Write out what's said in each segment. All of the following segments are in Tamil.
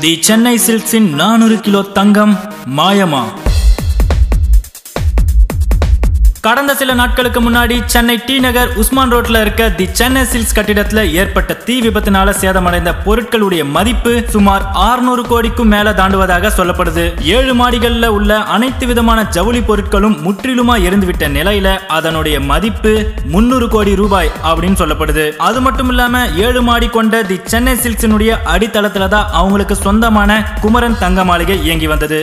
தி சென்னை சில்க்ஸின் நானூறு கிலோ தங்கம் மாயமா? கடந்த சில நாட்களுக்கு முன்னாடி சென்னை டி நகர் உஸ்மான் ரோட்ல இருக்க தி சென்னை சில்க்ஸ் கட்டிடத்துல ஏற்பட்ட தீ விபத்தினால சேதமடைந்த பொருட்களுடைய மதிப்பு சுமார் 600 கோடிக்கும் மேல தாண்டுவதாக சொல்லப்படுது. ஏழு மாடிகள்ல உள்ள அனைத்து விதமான ஜவுளி பொருட்களும் முற்றிலுமா எரிந்துவிட்ட நிலையில அதனுடைய மதிப்பு 300 கோடி ரூபாய் அப்படின்னு சொல்லப்படுது. அது மட்டும் இல்லாம ஏழு மாடி கொண்ட தி சென்னை சில்க்ஸினுடைய அடித்தளத்துல தான் அவங்களுக்கு சொந்தமான குமரன் தங்க மாளிகை இயங்கி வந்தது.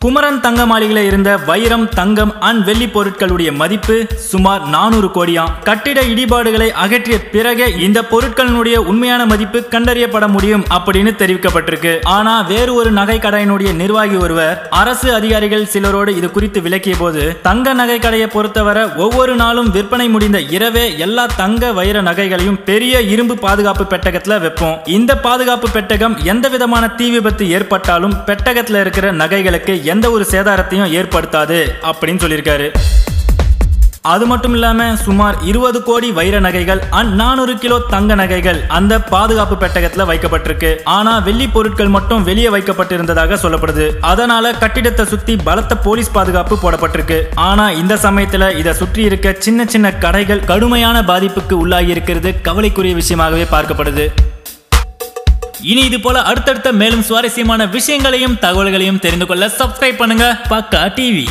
குமரன் தங்க மாளிகையில் இருந்த வைரம் தங்கம் அண்ட் வெள்ளி பொருட்களுடைய மதிப்பு சுமார் நானூறு கோடியாம் கட்டிட இடிபாடுகளை அகற்றிய பிறகே இந்த பொருட்களினுடைய உண்மையான மதிப்பு கண்டறியப்பட முடியும் அப்படின்னு தெரிவிக்கப்பட்டிருக்கு. ஆனா வேறு ஒரு நகை கடையினுடைய நிர்வாகி ஒருவர் அரசு அதிகாரிகள் சிலரோடு இது குறித்து விளக்கிய போது தங்க நகை கடையை பொறுத்தவரை ஒவ்வொரு நாளும் விற்பனை முடிந்த இரவே எல்லா தங்க வைர நகைகளையும் பெரிய இரும்பு பாதுகாப்பு பெட்டகத்துல வைப்போம். இந்த பாதுகாப்பு பெட்டகம் எந்த விதமான தீ விபத்து ஏற்பட்டாலும் பெட்டகத்துல இருக்கிற நகைகளுக்கு எந்த ஒரு சேதாரத்தையும் ஏற்படுத்தாது அப்படின்னு சொல்லியிருக்காரு. அது மட்டும் இல்லாமல் சுமார் இருபது கோடி வைர நகைகள் அண்ட் நானூறு கிலோ தங்க நகைகள் அந்த பாதுகாப்பு பெட்டகத்தில் வைக்கப்பட்டிருக்கு. ஆனால் வெள்ளி பொருட்கள் மட்டும் வெளியே வைக்கப்பட்டிருந்ததாக சொல்லப்படுது. அதனால கட்டிடத்தை சுற்றி பலத்த போலீஸ் பாதுகாப்பு போடப்பட்டிருக்கு. ஆனால் இந்த சமயத்தில் இதை சுற்றி இருக்க சின்ன சின்ன கடைகள் கடுமையான பாதிப்புக்கு உள்ளாகி இருக்கிறது கவலைக்குரிய விஷயமாகவே பார்க்கப்படுது. இனி இது போல அடுத்தடுத்த மேலும் சுவாரஸ்யமான விஷயங்களையும் தகவல்களையும் தெரிந்து கொள்ள சப்ஸ்கிரைப் பண்ணுங்க. பக்கா டிவி